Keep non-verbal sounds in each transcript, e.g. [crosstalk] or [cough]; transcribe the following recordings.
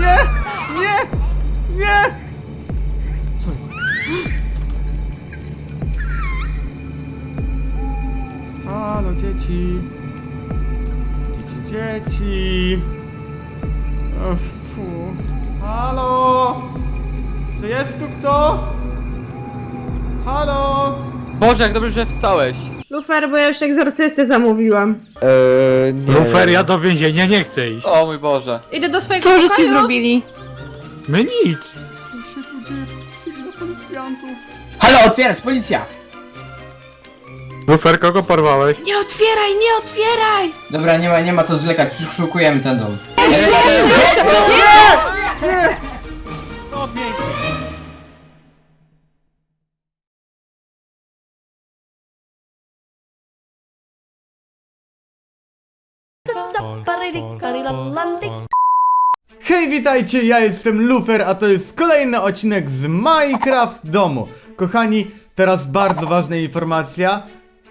Nie! Nie! Nie! Co jest? [gasps] Halo, dzieci. Dzieci, dzieci. Tu kto? Halo? Boże, jak dobrze, że wstałeś. Lufer, bo ja już egzorcystę zamówiłam. Eee, nie. Luferia do więzienia nie chce iść. O mój Boże. Idę do swojego Co żeście pokoju. zrobili? My nic. Co się tu dzieje? Puścili na policjantów. Halo, otwierać, policja! Lufer, kogo porwałeś? Nie otwieraj, nie otwieraj! Dobra, nie ma, nie ma co zwlekać, przeszukujemy ten dom. No pięknie. Hej, witajcie, ja jestem Lufer, a to jest kolejny odcinek z Minecraft domu. Kochani, teraz bardzo ważna informacja.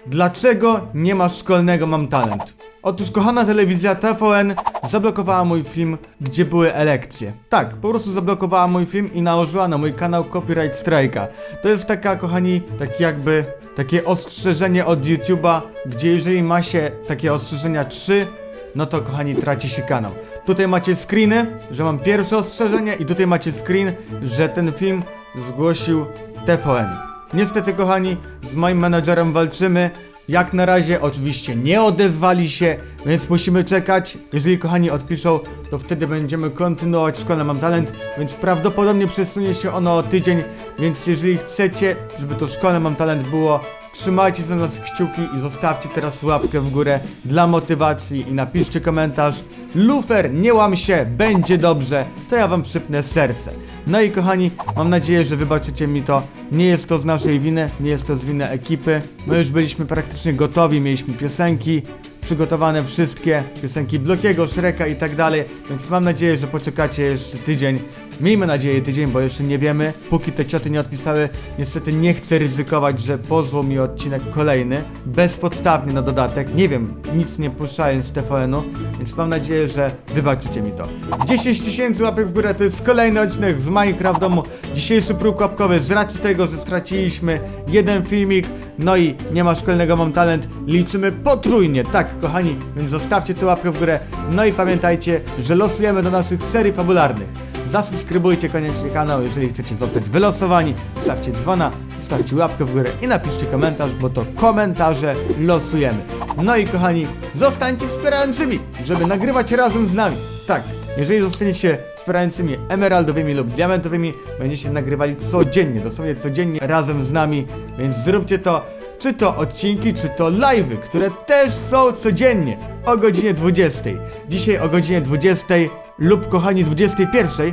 Dlaczego nie ma szkolnego Mam Talent? Otóż kochana telewizja TVN zablokowała mój film, gdzie były elekcje. Tak, po prostu zablokowała mój film i nałożyła na mój kanał copyright strike'a. To jest taka, kochani, taki jakby, takie ostrzeżenie od YouTube'a, gdzie jeżeli ma się takie ostrzeżenia 3, no to kochani traci się kanał. Tutaj macie screeny, że mam pierwsze ostrzeżenie i tutaj macie screen, że ten film zgłosił TVN. Niestety kochani, z moim menadżerem walczymy. Jak na razie oczywiście nie odezwali się, więc musimy czekać. Jeżeli kochani odpiszą, to wtedy będziemy kontynuować szkolę Mam Talent, więc prawdopodobnie przesunie się ono o tydzień, więc jeżeli chcecie, żeby to szkolę Mam Talent było, Trzymajcie za nas kciuki i zostawcie teraz łapkę w górę dla motywacji i napiszcie komentarz. Lufer, nie łam się, będzie dobrze, to ja wam przypnę serce. No i kochani, mam nadzieję, że wybaczycie mi to. Nie jest to z naszej winy, nie jest to z winy ekipy. My już byliśmy praktycznie gotowi, mieliśmy piosenki, przygotowane wszystkie, piosenki Blokiego, Shreka i tak dalej, więc mam nadzieję, że poczekacie jeszcze tydzień. Miejmy nadzieję tydzień, bo jeszcze nie wiemy. Póki te cioty nie odpisały, niestety nie chcę ryzykować, że pozwą mi odcinek kolejny. Bezpodstawnie na dodatek. Nie wiem, nic nie puszczając z TVN-u, więc mam nadzieję, że wybaczycie mi to. 10 tysięcy łapek w górę to jest kolejny odcinek z Minecraft domu. Dzisiejszy próg łapkowy z racji tego, że straciliśmy jeden filmik, no i nie ma szkolnego Mam Talent, liczymy potrójnie, tak kochani, więc zostawcie tę łapkę w górę. No i pamiętajcie, że losujemy do naszych serii fabularnych. Zasubskrybujcie koniecznie kanał, jeżeli chcecie zostać wylosowani. Stawcie dzwona, stawcie łapkę w górę i napiszcie komentarz, bo to komentarze losujemy. No i kochani, zostańcie wspierającymi, żeby nagrywać razem z nami. Tak, jeżeli zostaniecie wspierającymi emeraldowymi lub diamentowymi, będziecie nagrywali codziennie, dosłownie codziennie razem z nami, więc zróbcie to. Czy to odcinki, czy to live'y, które też są codziennie o godzinie 20. Dzisiaj o godzinie 20 lub kochani 21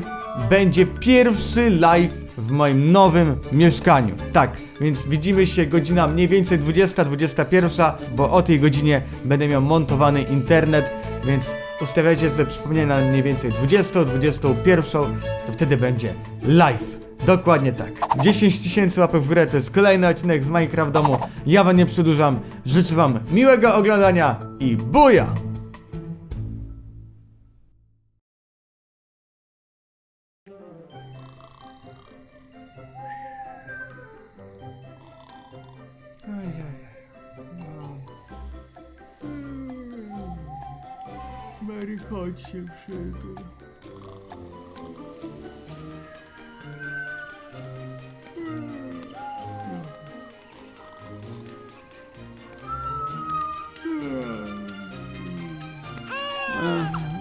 będzie pierwszy live w moim nowym mieszkaniu. Tak, więc widzimy się godzina mniej więcej 20-21, bo o tej godzinie będę miał montowany internet, więc ustawiajcie sobie przypomnienie na mniej więcej 20-21, to wtedy będzie live. Dokładnie tak. 10 tysięcy łapek w górę to jest kolejny odcinek z Minecraft domu. Ja wam nie przedłużam. Życzę wam miłego oglądania i buja! Mary, chodź się przytul.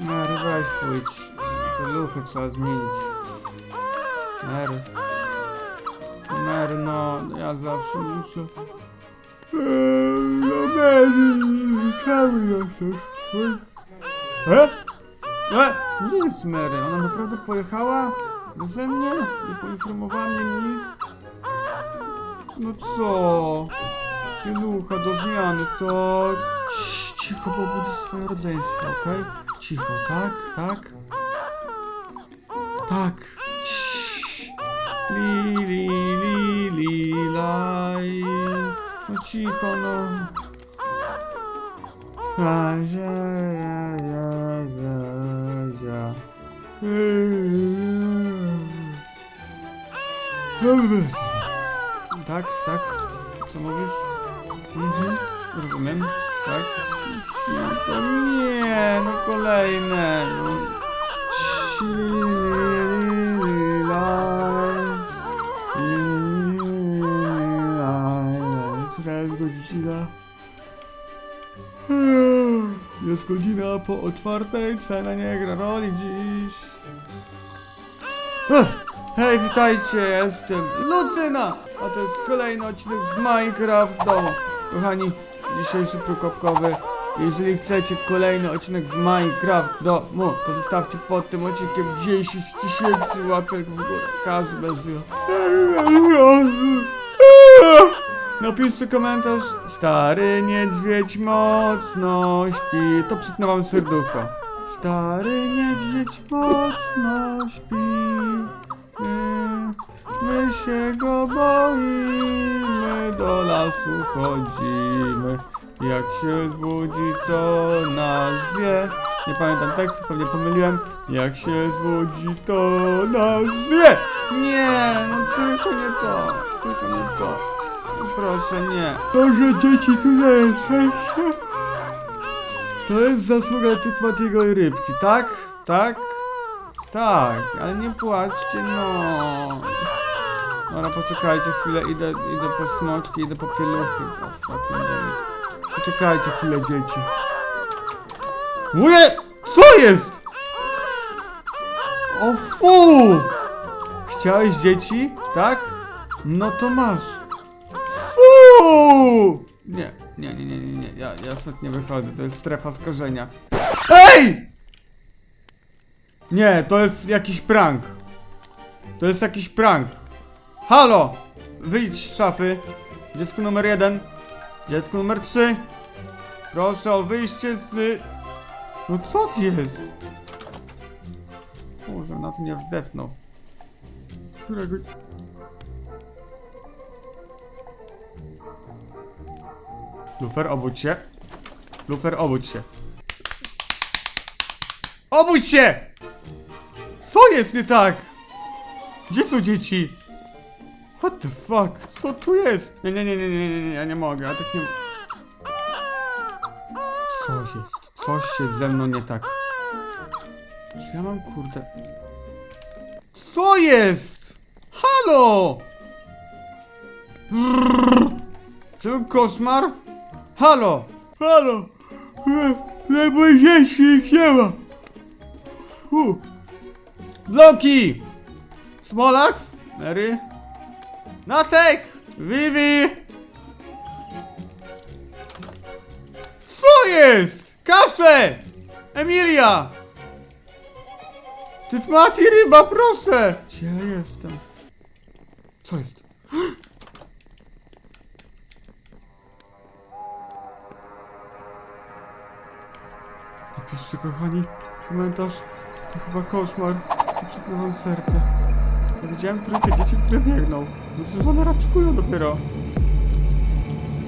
Mary, weź pójdź. Te luchy trzeba zmienić. Mary. Mary, no, ja zawsze muszę... Eee, No Mary, czemu nie chcesz? E? E? Gdzie jest Mary? Ona naprawdę pojechała? Beze mnie? Nie poinformowała mnie nic? No co? Pielucha do zmiany, tak? Cii, Cicho, bo budzisz swoje rodzeństwo, okej? Cicho, tak? Tak? Tak. Cii. Li, li, li, li, laj. No cicho, no. Tak, tak. Co mówisz? Mhm, rozumiem. Tak. Cicho, nie, no kolejne. No. Jest godzina? Jest godzina po o czwartej, cena nie gra roli dziś. Hej, witajcie, jestem Lucyna, a to jest kolejny odcinek z Minecraft domu. Kochani, dzisiejszy prokopkowy. Jeżeli chcecie kolejny odcinek z Minecraft domu, to zostawcie pod tym odcinkiem 10 tysięcy łapek w górę. Każdy bez. Napiszcie komentarz. Stary niedźwiedź mocno śpi. To przypnę wam serducho. Stary niedźwiedź mocno śpi. My się go boimy, do lasu chodzimy. Jak się zbudzi, to nas wie. Nie pamiętam tekstu, pewnie pomyliłem. Jak się zbudzi, to nas wie. Nie, no tylko nie to, tylko nie to. Proszę, nie. Proszę, dzieci, tu nie jesteście. To jest zasługa Tytmatiego i Rybki, tak? Tak? Tak, ale nie płaczcie, no. Dobra, poczekajcie chwilę, idę, idę po smoczki, idę po pieluchy. Fucking. Poczekajcie chwilę, dzieci. Uje! Co jest? O fu! Chciałeś dzieci? Tak? No to masz. Nie, nie, nie, nie, nie, nie. Ja, ja stąd nie wychodzę, to jest strefa skażenia. EJ! Nie, to jest jakiś prank. To jest jakiś prank. Halo! Wyjdź z szafy. Dziecko numer jeden. Dziecko numer trzy. Proszę o wyjście z... No co jest? Boże, na to nie wdepnął. Którego... Lufer, obudź się. Lufer, obudź się. Obudź się! Co jest nie tak? Gdzie są dzieci? What the fuck? Co tu jest? Nie, nie, nie, nie, nie, nie, nie, ja nie mogę, ja tak nie... Coś jest, coś się ze mną nie tak. Czy ja mam kurde... Co jest? Halo! Czy to koszmar? Halo! Halo! Nie ma! Fu. Bloki! Smolax? Mary? Natek! Vivi! Co jest? Kasze! Emilia! Ty Mati ryba, proszę! Gdzie ja jestem? Co jest? Napiszcie kochani komentarz. To chyba koszmar. Przypnęłam serce. Ja widziałem trójkę dzieci, które biegną. No przecież one raczkują dopiero.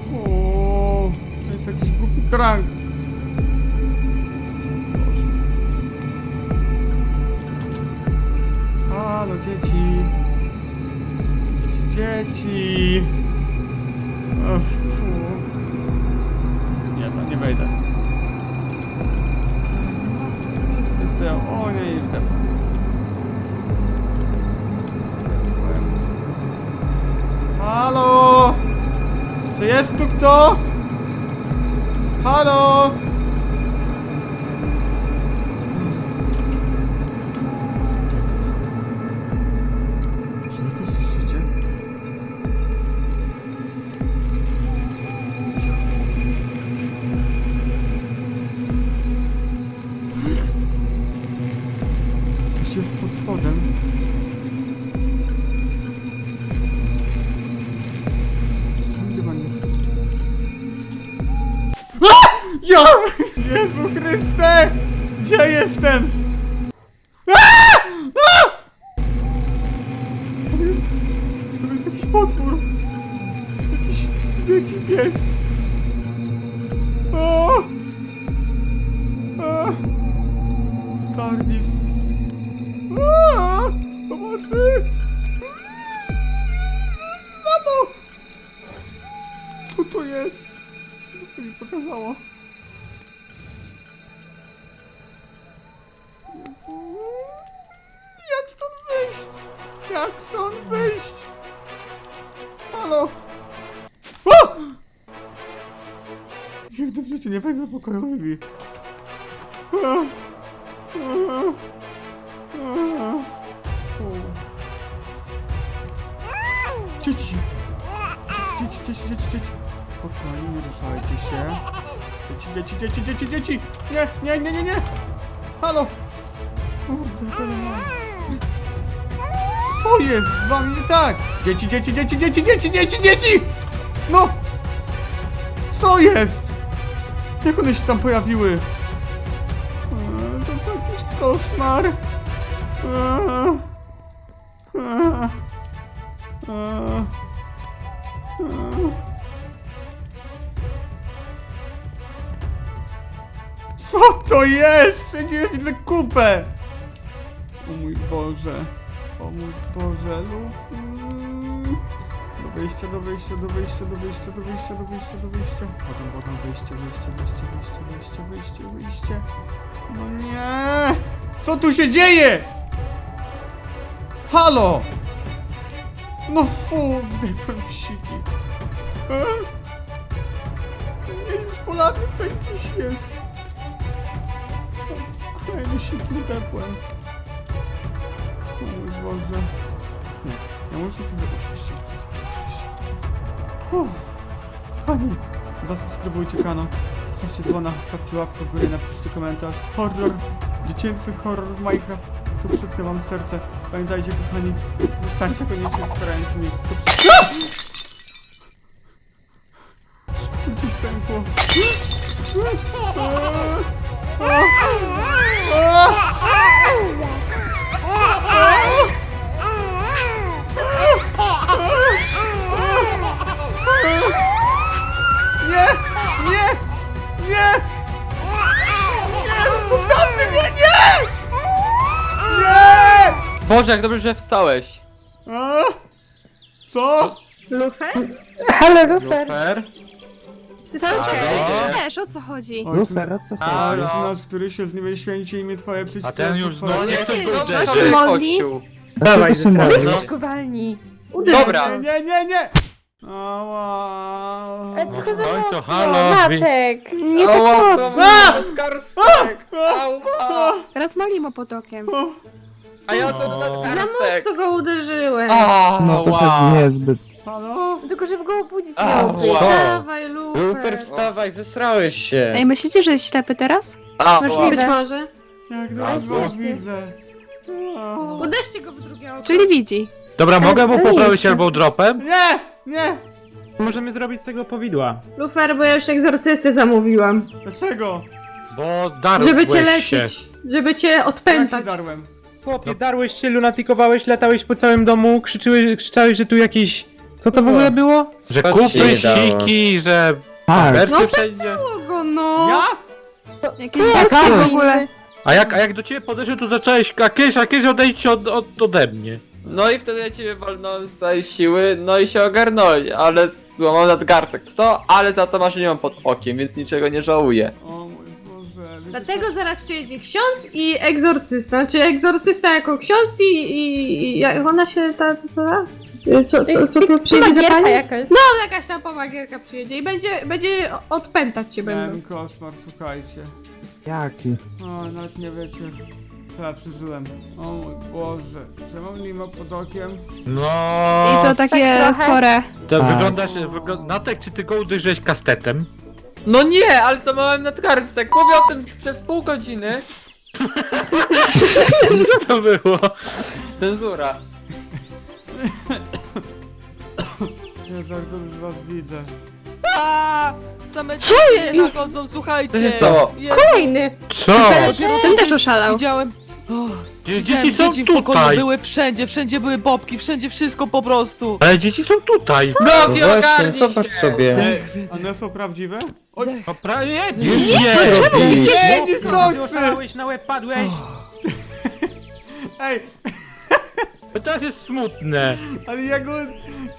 Fu, to jest jakiś głupi prank. Boże. Halo, dzieci. Dzieci, dzieci. O, fu. Nie, tam nie wejdę. Nie ma. Gdzie jest Neteo? O nie, i. Wdepłem. Halo? Czy jest tu kto? Halo? Tardis. A! Pomocy! Mamo! Co to jest? To mi pokazało. Jak stąd wyjść? Jak stąd wyjść? Halo? O! Nigdy w życiu nie wejdę do Nie, nie, nie, nie, nie! Halo! Kurde. Co jest z wami nie tak? Dzieci, dzieci, dzieci, dzieci, dzieci, dzieci, dzieci! No! Co jest? Jak one się tam pojawiły? Eee, To jest jakiś koszmar. Eee, eee, eee. Co to jest? Ja nie widzę kupę! O mój Boże. O mój Boże, luf. Do wyjścia, do wyjścia, do wyjścia, do wyjścia, do wyjścia, do wyjścia, do wyjścia. Potem, potem wyjście, wyjście, wyjście, wyjście, wyjście, wyjście, wyjście. No nie! Co tu się dzieje? Halo! No fu, wdepłem w siki. E? Nie już polarny tutaj gdzieś jest. W kolejny siki wdepłem. O mój Boże. Nie, ja muszę sobie sobie usiąść. Uff. Kochani, zasubskrybujcie kanał, stawcie dzwona, stawcie łapkę w górę, napiszcie komentarz. Horror, dziecięcy horror w Minecraft, to przypnę wam serce. Pamiętajcie kochani, zostańcie koniecznie wspierającymi. To przy... Szkło gdzieś pękło. [laughs] Nie! Nie! Nie! Nie! Zostawcie mnie! Nie! Nie! Boże, jak dobrze, że wstałeś. A? Co? Lufer? Halo, Lufer. Lufer? Co Halo? też, o co chodzi? Lufer, o co A, jest Halo? nasz, który się z niebie święci imię twoje przycisk. A ten już twoje... znowu niech ktoś go No, uderzy. modli? kościół. Dawaj, się Dawaj, modlisz? Wyszkowalni. Dobra. Nie, nie, nie, nie! Ała. tylko za Oj, to mocno. halo. Matek, nie tak Ała, mocno. nadgarstek! Ała! Teraz malimo potokiem. A ja sobie No. Za mocno go uderzyłem. Ała! No to jest niezbyt. Halo? Tylko żeby go obudzić A, miało być. wow. Wstawaj, Lufer. Lufer, wstawaj, zesrałeś się. Ej, myślicie, że jest ślepy teraz? Ała! Możliwe. Być może. Jak A, dobrze was właśnie. widzę. A. Uderzcie go w drugie oko. Czyli widzi. Dobra, mogę mu poprawić albo dropem? Nie! Nie! Możemy zrobić z tego powidła. Lufer, bo ja już egzorcystę zamówiłam. Dlaczego? Bo darłeś Żeby cię się. leczyć. Żeby cię Jak się odpętać. darłem? Chłopie, darłeś się, lunatykowałeś, latałeś po całym domu, krzyczyłeś, krzyczałeś, że tu jakiś... Co to w ogóle było? Że Spać się kupy, nie dało. siki, że Tak, wersy No wszędzie. Było go, no. Ja? Jakieś tak, w ogóle. A jak, a jak do ciebie podeszłem, to zacząłeś akieś, akieś odejdź od, od, ode mnie. No i wtedy ja ciebie walnąłem z całej siły, no i się ogarnąłeś, ale złamał nadgarstek. To, ale za to masz nie mam pod okiem, więc niczego nie żałuję. Dlatego zaraz przyjedzie ksiądz i egzorcysta. Znaczy egzorcysta jako ksiądz i, i, i jak ona się ta... ta, ta co, co, co tu przyjedzie za pani? jakaś. No jakaś tam pomagierka przyjedzie i będzie, będzie odpętać cię co? Miałem będą. koszmar, słuchajcie. jaki? O, nawet nie wiecie, co ja przeżyłem. O mój Boże. Czy mam limo pod okiem? No. I to takie chore. To Tak. wyglądasz, wygląda... Natek, czy ty go uderzyłeś kastetem? No nie, ale co małem nadgarstek? Mówię o tym przez pół godziny. [laughs] Co to było? Cenzura. Jezu, jak dobrze was widzę. Same Co jest? nachodzą, słuchajcie! Co się stało? Kolejny. Co? dopiero Ten co też oszalał. Widziałem, Widziałem dzieci są dzieci w pokoju, tutaj. były wszędzie, wszędzie były bobki, wszędzie wszystko po prostu. Ale dzieci są tutaj. No Bloki, właśnie, ogarnij zobacz się! sobie. One są prawdziwe? O, nie, No prawie Nie, nie, Ty niczący! oszalałeś, na łeb padłeś! [laughs] Ej, To jest smutne. ale ja go,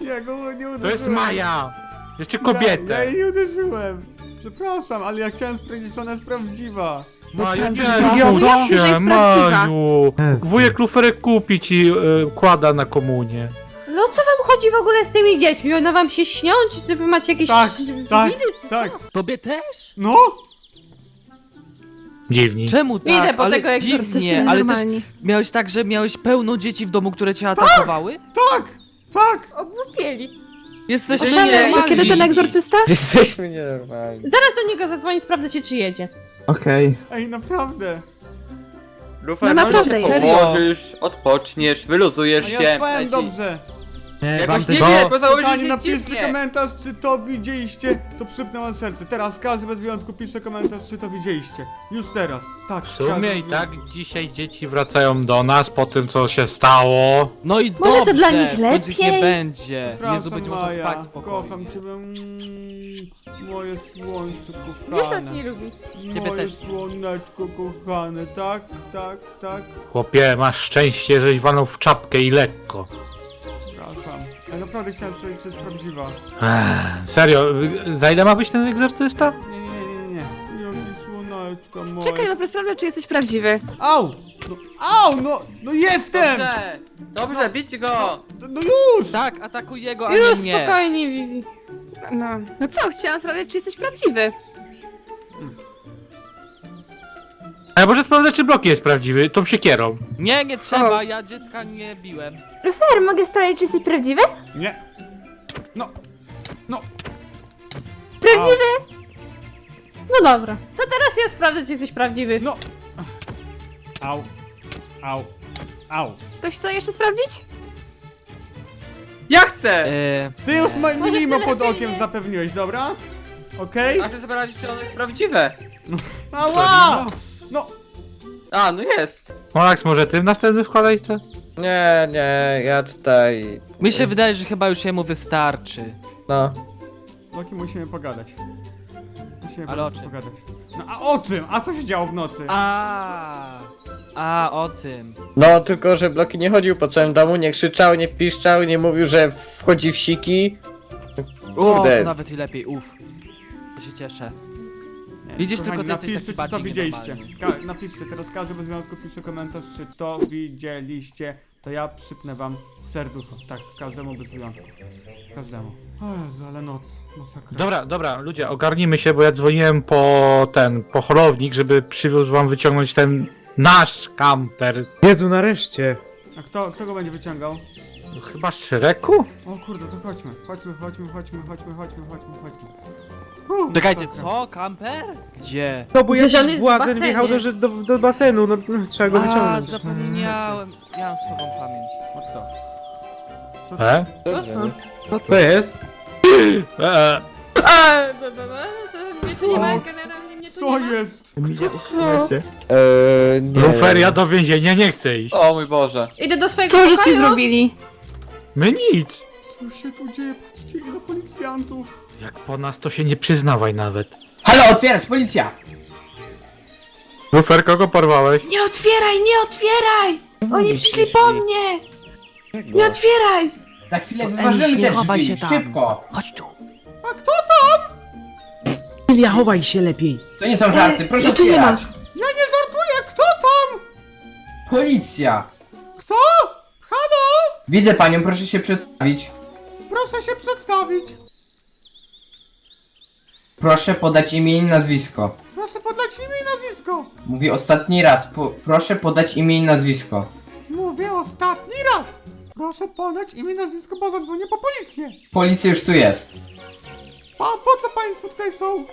ja go nie uderzyłem. To jest Maja. Jeszcze Ja, kobietę. ja jej nie uderzyłem. Przepraszam, ale ja chciałem sprawdzić, czy ona jest prawdziwa. Maja, nie smuć się. Maju. Wujek luferek kupi ci y, kłada na komunie. No co wam chodzi w ogóle z tymi dziećmi? One wam się śnią? Czy, czy wy macie jakieś Tak, widy, tak, czy tak. co? Tobie też? No? Dziwni. Czemu tak? Idę po ale tego, dziwnie, ale też normalni. miałeś tak, że miałeś pełno dzieci w domu, które cię atakowały? Tak, tak. Ogłupieli. Nienormalni. A kiedy ten egzorcysta? Jesteśmy nienormalni. Zaraz do niego zadzwonić, sprawdzę cię, czy jedzie. Okej. Ej, naprawdę. Lufer, No naprawdę, się serio. położysz, odpoczniesz, wyluzujesz A się. ja spałem leci. dobrze. Jakoś nie wiem, bo Kochani, się napiszcie dziwnie. komentarz, czy to widzieliście, to przypnę wam serce. Teraz każdy bez wyjątku pisze komentarz, czy to widzieliście. Już teraz. Tak, W każdy sumie bez i tak wyjątku. dzisiaj dzieci wracają do nas po tym, co się stało. No i Może to dobrze, dla nich ich nie lepiej? będzie. Przepraszam, Jezu, będzie można Maja, spać spokojnie. Kocham cię, mm, moje słońce Wiesz, kochane. że cię nie lubi. Ciebie Moje też. słoneczko kochane, tak, tak, tak. Chłopie, masz szczęście, żeś walnął w czapkę i lekko. Przepraszam. Ja naprawdę chciałem sprawdzić, czy jest prawdziwa. Ech, serio, y, za ile ma być ten egzorcysta? Nie, nie, nie, nie, nie. Jakie słoneczko moje. Czekaj, no sprawdzę, czy jesteś prawdziwy. Au! No, au, no, no jestem! Dobrze, dobrze, bić go! No, no już! Tak, atakuj jego, a nie Już mnie. spokojnie, Vivi. No. No co, chciałam sprawdzić, czy jesteś prawdziwy. A ja może sprawdzę, czy blok jest prawdziwy, tą siekierą. Nie, nie trzeba, ja dziecka nie biłem. Lufer, mogę sprawdzić, czy jesteś prawdziwy? Nie. No. No. Prawdziwy? No dobra. To teraz ja sprawdzę, czy jesteś prawdziwy. No. Au. Au. Au. Ktoś chce jeszcze sprawdzić? Ja chcę! Eee, Ty już ma- tyle pod okiem nie. zapewniłeś, dobra? Okej? A chcę sprawdzić, czy ono jest prawdziwe. Ała! No. A, no jest. Max, może ty w następnym w kolejce? Nie, nie, ja tutaj... mi się wydaje, że chyba już jemu wystarczy. No. Loki, musimy pogadać. Musimy Ale o czym? pogadać. No a o czym? A co się działo w nocy? A, a o tym. No, tylko że Bloki nie chodził po całym domu, nie krzyczał, nie piszczał, nie mówił, że wchodzi w siki. O, Kurde. to nawet i lepiej, uf. To się cieszę. Widzisz, kochani, tylko ty jesteś napiszcie, taki czy to bardziej widzieliście. nienormalny. Ka- napiszcie, teraz każdy bez wyjątku pisze komentarz, czy to widzieliście. To ja przypnę wam serducho. Tak, każdemu bez wyjątku. Każdemu. O Jezu, ale noc. Masakra. Dobra, dobra, ludzie, ogarnijmy się, bo ja dzwoniłem po ten, po holownik, żeby przywiózł wam wyciągnąć ten nasz kamper. Jezu, nareszcie! A kto, kto go będzie wyciągał? Chyba z Szreku? O kurde, to chodźmy. Chodźmy, chodźmy, chodźmy, chodźmy, chodźmy, chodźmy, chodźmy. Czekajcie, co? Kamper? Gdzie? No bo on jakiś jest w błazen basenie. wjechał do, do, do basenu, no, no trzeba go A, wyciągnąć. zapomniałem. Ja mam słabą pamięć. O kto? Co to? E? Co jest? E, A, b, b, b, to mnie tu nie ma, O, generalnie mnie tu Co nie ma. jest? Się. Eee, nie. Luferia do więzienia nie chce iść. O mój Boże. Idę do swojego Co żeście pokoju. zrobili? My nic. Co się tu dzieje? Patrzcie, ile policjantów. Jak po nas, to się nie przyznawaj nawet. Halo, otwierać, policja! Lufer, kogo porwałeś? Nie otwieraj, nie otwieraj! Oni przyszli po mnie! Nie otwieraj! Za chwilę To wyważymy te nie chowaj drzwi, się tam. szybko! Chodź tu. Emilia, chowaj się lepiej! To nie są żarty, proszę ja tu nie mam. otwierać! Ja nie żartuję, kto tam? Policja! Kto? Halo? Widzę panią, proszę się przedstawić. Proszę się przedstawić. Proszę podać imię i nazwisko. Proszę podać imię i nazwisko. Mówię ostatni raz, po, proszę podać imię i nazwisko. Mówię ostatni raz. Proszę podać imię i nazwisko, bo zadzwonię po policję. Policja już tu jest. Pa, po co państwo tutaj są?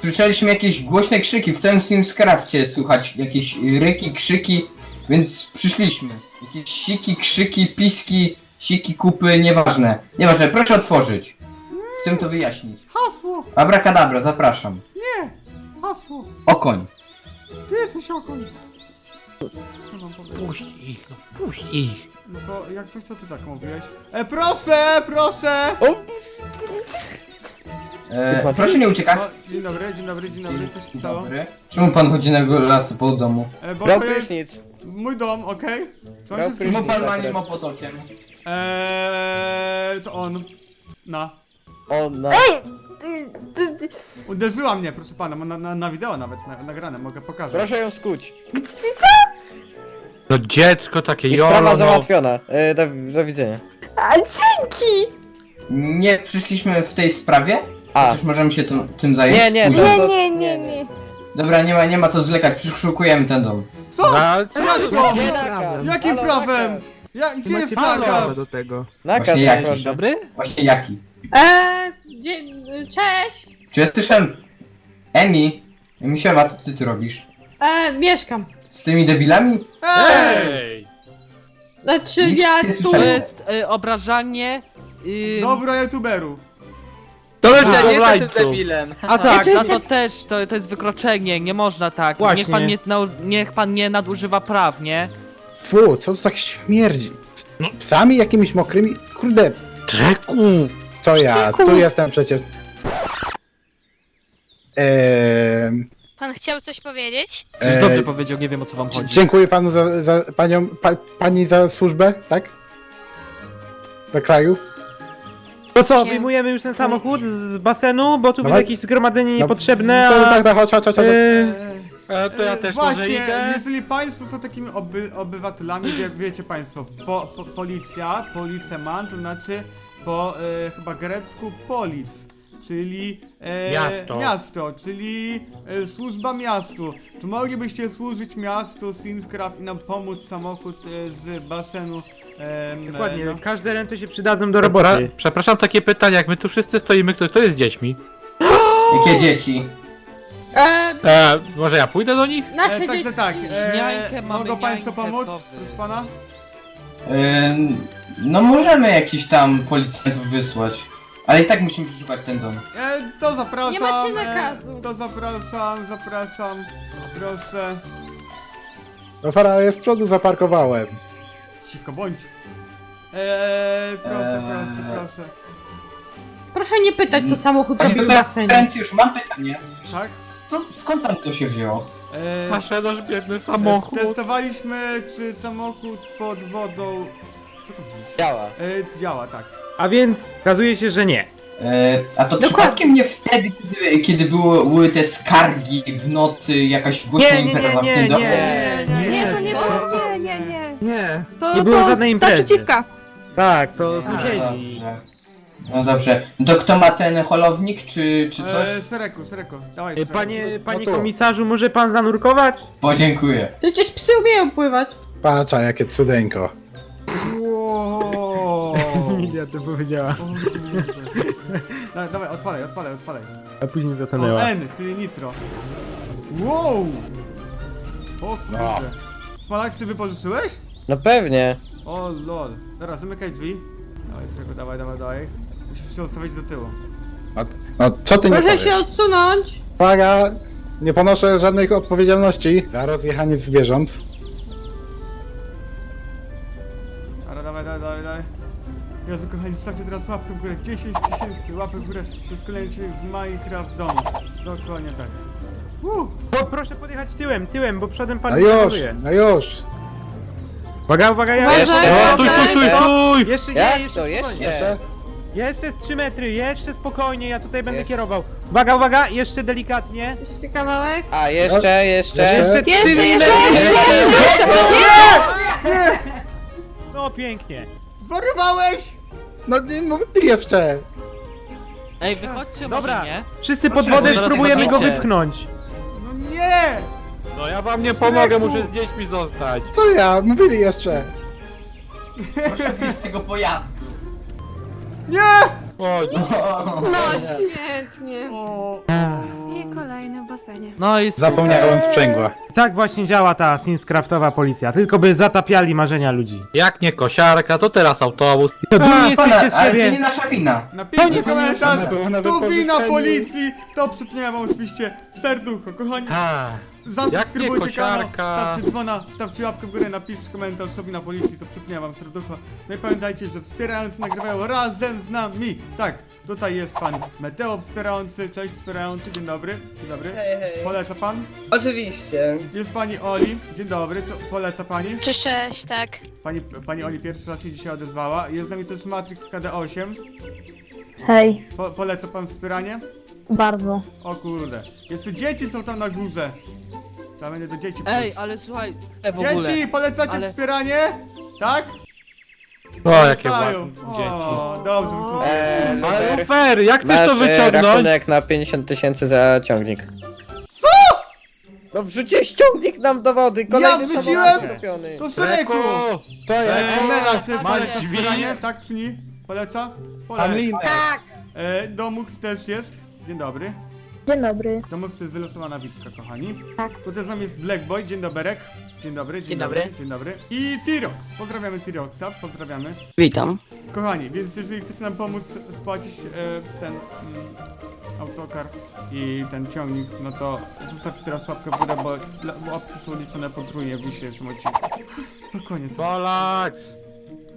Słyszeliśmy jakieś głośne krzyki w całym Simscrafcie, słuchać jakieś ryki, krzyki, więc przyszliśmy. Jakieś siki, krzyki, piski, siki, kupy, nieważne. Nieważne, proszę otworzyć. Chcę to wyjaśnić. Hasło. Abracadabra, zapraszam. Nie. Hasło. Okoń. Ty jesteś okoń. Co mam powiedzieć? Puść ich, no puść ich. No to jak coś, co ty tak mówiłeś? E, proszę, proszę! E, proszę nie uciekać. O, dzień dobry, dzień dobry, dzień dobry, coś się Dzień stało? dobry. Czemu pan chodzi na lasy po domu? E, bo Brał to jest prysznic. mój dom, okej? Co Brał się prysznic. Czemu pan ma nim potokiem? Eee, to on. Na. Ona. Uderzyła mnie, proszę pana, ma na, na, na wideo nawet na, nagrane, mogę pokazać. Proszę ją skuć. No dziecko takie I jolo, sprawa no. załatwiona. E, do, do widzenia. A dzięki! Nie przyszliśmy w tej sprawie? A. Już możemy się tym, tym zająć? Nie, nie, Później. to, Nie, to, nie, nie, nie. Dobra, nie ma, nie ma co zwlekać, przeszukujemy ten dom. Co? Za- co? Jak to? Gdzie nakaz? Jakim Halo, prawem? Ja, gdzie jest nakaz? do tego. Nakaz, Właśnie jaki? proszę. Dobry? Właśnie jaki? Eee, dzie- cześć! Czy ja słyszę... Emi? Emisiewa, co ty tu robisz? Eee, mieszkam. Z tymi debilami? Ej! Ej! Znaczy, Nic ja nie tu... To słyszałem. jest y, obrażanie... Y, Dobra, youtuberów. To A. nie jestem tym debilem. A [laughs] tak, to za jest to jak- też, to, to jest wykroczenie, nie można tak. Właśnie. Niech pan nie, nau- niech pan nie nadużywa praw, nie? Fu, co tu tak śmierdzi? No, psami jakimiś mokrymi? Kurde, Treku! co ja? Tu jestem przecież. Eee, Pan chciał coś powiedzieć? Przecież Ej. dobrze powiedział, nie wiem o co wam chodzi. dziękuję panu za, za panią, pa, pani za służbę, tak? Dla kraju? To co, wyjmujemy już ten samochód z, z basenu, bo tu Dawaj. będzie jakieś zgromadzenie No, niepotrzebne, To, a... tak, tak, chodź, chodź, chodź. chodź. Eee, E, to ja E, też może Właśnie, idę. jeżeli państwo są takimi oby, obywatelami, wie, wiecie państwo, po, po, policja, policeman, to znaczy po e, chyba grecku polis, czyli e, Miasto. miasto, czyli e, służba miastu. Czy moglibyście służyć miastu Sinscraft i nam pomóc samochód e, z basenu? em, Dokładnie, no. każde ręce się przydadzą do Dobra, roboty. przepraszam, takie pytanie, jak my tu wszyscy stoimy, kto, kto jest z dziećmi? Jakie dzieci? Eee, E, może ja pójdę do nich? nasze E, dzieci... także tak, Żniajkę e, mamy, mogą państwo pomóc, co wy? proszę pana? E, no możemy jakiś tam policjantów wysłać. Ale i tak musimy przeszukać ten dom. E, to zapraszam. Nie macie e, nakazu. To zapraszam, zapraszam. Proszę. No fara, ja z przodu zaparkowałem. Cicho bądź. Eee, proszę, Eee. proszę, proszę. Proszę nie pytać, co samochód Panie robi w basenie. Ferencjusz, mam pytanie. Tak? Co, skąd tam to się wzięło? Eee, Nasze nasz biedny samochód. Testowaliśmy, czy samochód pod wodą. Co to mówisz? Działa. Eee, działa, tak. A więc okazuje się, że nie. E, a to Dokładnie. przypadkiem nie wtedy, kiedy, kiedy było, były te skargi w nocy, jakaś głośna Nie, nie, nie, impreza w nie, tym domu? nie. Nie, to nie co? było, nie, nie, nie. Nie. To, Nie było to żadnej ta imprezy. przeciwka. Tak, to No sąsiedzi. dobrze. No dobrze. To kto ma ten holownik, czy, czy coś? Eee, Szereko, Szereko, dawaj. E, Szereko. Panie, panie No to. komisarzu, może pan zanurkować? Podziękuję. Przecież psy umieją pływać. Patrz, a jakie cudeńko. Wow. [laughs] Ja to powiedziała, O kurde. Dawaj, dawaj, odpalaj, odpalaj, odpalaj. a później O, zatonęła. N, czyli nitro. Wow! O kurde. Smalak, ty wypożyczyłeś? No pewnie. O lol. Dobra, zamykaj drzwi. Dawaj, Szereko, dawaj, dawaj, dawaj. Musisz się odstawić do tyłu. No, no co ty nie Proszę powiesz? się odsunąć. Uwaga, nie ponoszę żadnej odpowiedzialności za rozjechanie zwierząt. Dobra, dawaj, dawaj, dawaj, dawaj. Jezu, kochani, stawcie teraz łapkę w górę. 10 tysięcy łapek w górę. To jest kolejny odcinek z Minecraft Dom. Dokładnie tak. Uh. Bo proszę podjechać tyłem, tyłem, bo przodem pan No nie już, zahamuje. no już. Uwaga, uwaga, ja Uważaj, jeszcze... O, stój, stój, stój, stój! Jeszcze nie, Jak jeszcze to? spokojnie. Jeszcze? Jeszcze z 3 metry, jeszcze spokojnie, ja tutaj będę Jeszcze. kierował. Uwaga, uwaga, jeszcze delikatnie. Jeszcze kawałek. A, jeszcze, jeszcze. Jeszcze 3 Jeszcze, jeszcze, mm No pięknie. Zwariowałeś! No nie mówili jeszcze. Ej, wychodźcie Dobra. może, nie? Wszyscy pod wodę zaraz spróbujemy go zobaczycie. wypchnąć. No nie! No ja wam nie pomogę, muszę z dziećmi zostać. Co ja? Mówili jeszcze. Proszę wyjść z tego pojazdu. Nie! Chodź. No świetnie. O, I kolejny w basenie. No i super. Zapomniałem sprzęgła. Tak właśnie działa ta Sinscraftowa policja, tylko by zatapiali marzenia ludzi. Jak nie kosiarka, to teraz autobus. To dumni jesteście z ale to nie siebie. nasza wina. Napiszcie komentarz! To wina policji! To przypomniałem wam oczywiście serducho, kochani. A, Zasubskrybujcie kanał, kosiarka? stawcie dzwona, stawcie łapkę w górę, napiszcie komentarz, to na policji, to przypnie wam serducho. No i pamiętajcie, że wspierający nagrywają razem z nami. Tak, tutaj jest pan Meteo wspierający, cześć wspierający, dzień dobry, dzień dobry. Hej, hej. Poleca pan? Oczywiście. Jest pani Oli, dzień dobry, to poleca pani. Cześć, cześć, tak. Pani, pani Oli pierwszy raz się dzisiaj odezwała. Jest z nami też Matrix KD8. Hej, Po, poleca pan wspieranie? Bardzo. O kurde. Jeszcze dzieci są tam na górze. Tam będę do dzieci Ej, pójść. ale słuchaj, e, w ogóle. Dzieci, polecacie ale- wspieranie? Tak? O, jakie ładne dzieci. O, dobrze. Eee, Ale Lufer, fair, jak chcesz to masz, e, wyciągnąć? rachunek na 50 tysięcy za ciągnik. Co? No wrzuciłeś ciągnik nam do wody, kolejny wrzuciłem? samochód utopiony. To Syreku! To ja. E, Mela, czy poleca wspieranie? Tak czy nie? Poleca? Poleca. Amlina. Tak! E, Domux też jest. Dzień dobry. Dzień dobry. Domux to jest wylosowana widzka, kochani. Tak. Tutaj z nami jest Blackboy, dzień doberek. Dzień dobry, dzień, Dzień dobry. dobry. Dzień dobry. I T-Rox. Pozdrawiamy T-Roxa, pozdrawiamy. Witam. Kochani, więc jeżeli chcecie nam pomóc spłacić e, ten mm, autokar i ten ciągnik, no to zostawcie teraz łapkę w górę, bo, dla- bo łapki są liczone potrójnie w dzisiejszym odcinku. Dokładnie to. Polax!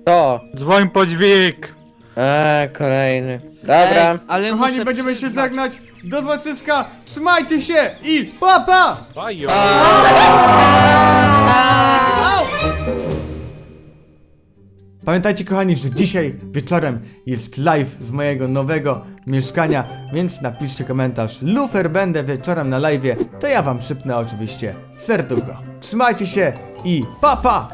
To. Dzwoń po dźwig! A, kolejny. Dobra. Ej, ale Kochani, muszę będziemy się przyznać- żegnać. Do zobaczyska. Trzymajcie się i pa pa! Bajo! Pamiętajcie kochani, że dzisiaj wieczorem jest live z mojego nowego mieszkania, więc napiszcie komentarz Lufer będę wieczorem na live, to ja wam przypnę oczywiście serducho. Trzymajcie się i pa pa!